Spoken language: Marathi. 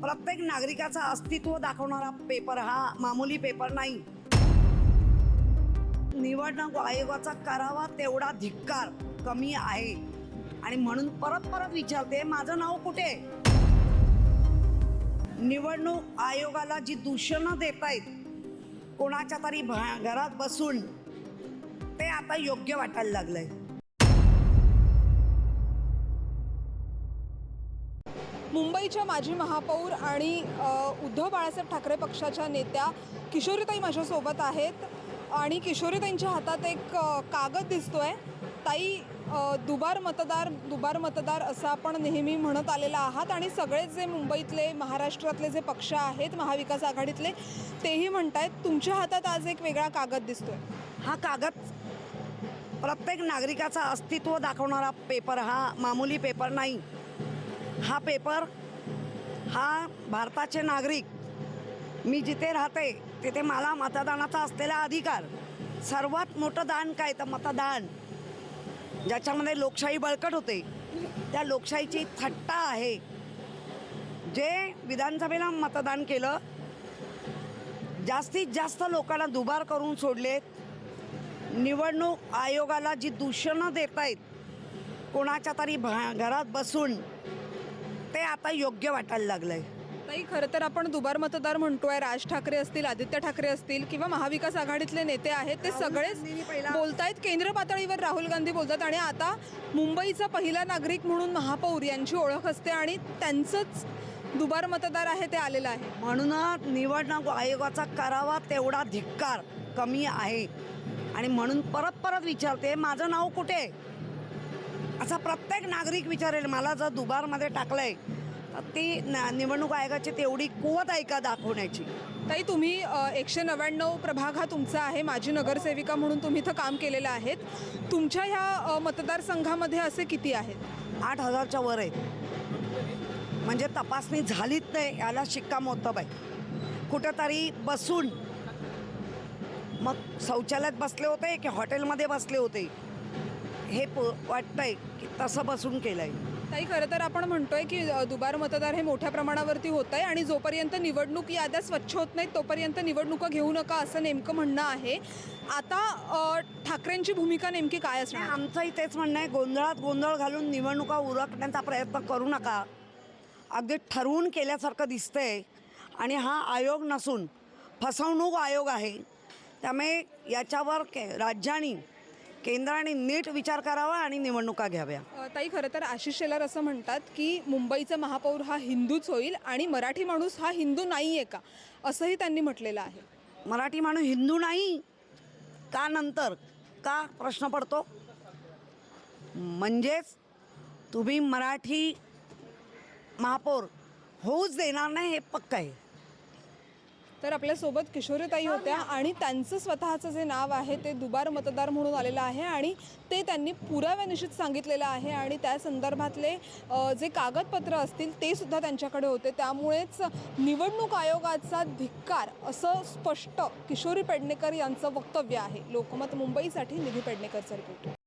प्रत्येक नागरिकाचं अस्तित्व दाखवणारा पेपर हा मामूली पेपर नाही. निवडणूक आयोगाचा करावा तेवढा धिक्कार कमी आहे. आणि म्हणून परत परत विचारते माझं नाव कुठे आहे? निवडणूक आयोगाला जी दूषणं देत आहेत कोणाच्या तरी भा- घरात बसून ते आता योग्य वाटायला लागलंय. मुंबईच्या माजी महापौर आणि उद्धव बाळासाहेब ठाकरे पक्षाच्या नेत्या किशोरीताई माझ्यासोबत आहेत. आणि किशोरीताईंच्या हातात एक कागद दिसतो आहे ताई दुबार मतदार दुबार मतदार असं आपण नेहमी म्हणत आलेला आहात. आणि सगळेच जे मुंबईतले महाराष्ट्रातले जे पक्ष आहेत महाविकास आघाडीतले तेही म्हणत आहेत तुमच्या हातात आज एक वेगळा कागद दिसतो आहे हा कागद प्रत्येक नागरिकाचं अस्तित्व दाखवणारा पेपर हा मामूली पेपर नाही. हा पेपर हा भारताचे नागरिक मी जिथे राहते तिथे मला मतदानाचा असलेला अधिकार सर्वात मोठं दान काय तर मतदान. ज्याच्यामध्ये लोकशाही बळकट होते. त्या लोकशाहीची थट्टा आहे. जे विधानसभेला मतदान केलं जास्तीत जास्त लोकांना दुबार करून सोडलेत. निवडणूक आयोगाला जी दूषणं देत आहेत कोणाच्या तरी भा घरात बसून ते आता योग्य वाटायला लागलंय. ताई खरं तर आपण दुबार मतदार म्हणतोय राज ठाकरे असतील आदित्य ठाकरे असतील किंवा महाविकास आघाडीतले नेते आहेत ते सगळेच बोलतायत केंद्र पातळीवर राहुल गांधी बोलतात आणि आता मुंबईचा पहिला नागरिक म्हणून महापौर यांची ओळख असते आणि त्यांचंच दुबार मतदार आहे ते आलेलं आहे. म्हणूनच निवडणूक आयोगाचा करावा तेवढा धिक्कार कमी आहे. आणि म्हणून परत परत विचारते माझं नाव कुठे? आहे असा प्रत्येक नागरिक विचारेल मला जर दुबारमध्ये टाकलंय तर ती ना- निवडणूक आयोगाची तेवढी कुवत आहे का दाखवण्याची? ताई तुम्ही एकशे नव्याण्णव प्रभाग हा तुमचा आहे माजी नगरसेविका म्हणून तुम्ही इथं काम केलेलं आहेत. तुमच्या ह्या मतदारसंघामध्ये असे किती आहेत? आठ हजारच्या वर आहे म्हणजे तपासणी झालीच नाही याला शिक्कामोर्तब आहे. कुठंतरी बसून मग शौचालयात बसले होते की हॉटेलमध्ये बसले होते? हे प वाटतंय की तसं बसून केलं आहे ताई खरं तर आपण म्हणतोय की अ, दुबार मतदार हे मोठ्या प्रमाणावरती होत आहे आणि जोपर्यंत निवडणूक याद्या स्वच्छ होत नाहीत तोपर्यंत निवडणुका घेऊ नका असं नेमकं म्हणणं आहे. आता अ, ठाकरेंची भूमिका नेमकी काय असणार? आमचंही तेच म्हणणं आहे गोंधळात गोंधळ घालून निवडणुका उरकण्याचा प्रयत्न करू नका. अगदी ठरवून केल्यासारखं दिसतंय आणि हा आयोग नसून फसवणूक आयोग आहे. त्यामुळे याच्यावर के राज्याने केंद्राने नीट विचार करावा आणि निवडणुका घ्याव्या. ताई खरं तर आशिष शेलार असं म्हणतात की मुंबईचा महापौर हा हिंदूच होईल आणि मराठी माणूस हा हिंदू नाही आहे का? असंही त्यांनी म्हटलेलं आहे. मराठी माणूस हिंदू नाही का नंतर? का प्रश्न पडतो? म्हणजेच तुम्ही मराठी महापौर होऊच देणार नाही हे पक्क आहे. तर आपल्यासोबत किशोरीताई होत्या आणि त्यांचं स्वतःचं जे नाव आहे ते दुबार मतदार म्हणून आलेलं आहे आणि ते त्यांनी पुराव्यानिश्चित सांगितलेलं आहे आणि त्या संदर्भातले जे कागदपत्र असतील ते सुद्धा त्यांच्याकडे होते. त्यामुळेच निवडणूक आयोगाचा धिक्कार असं स्पष्ट किशोरी पेडणेकर यांचं वक्तव्य आहे. लोकमत मुंबईसाठी निधी पेडणेकरचा रिपोर्ट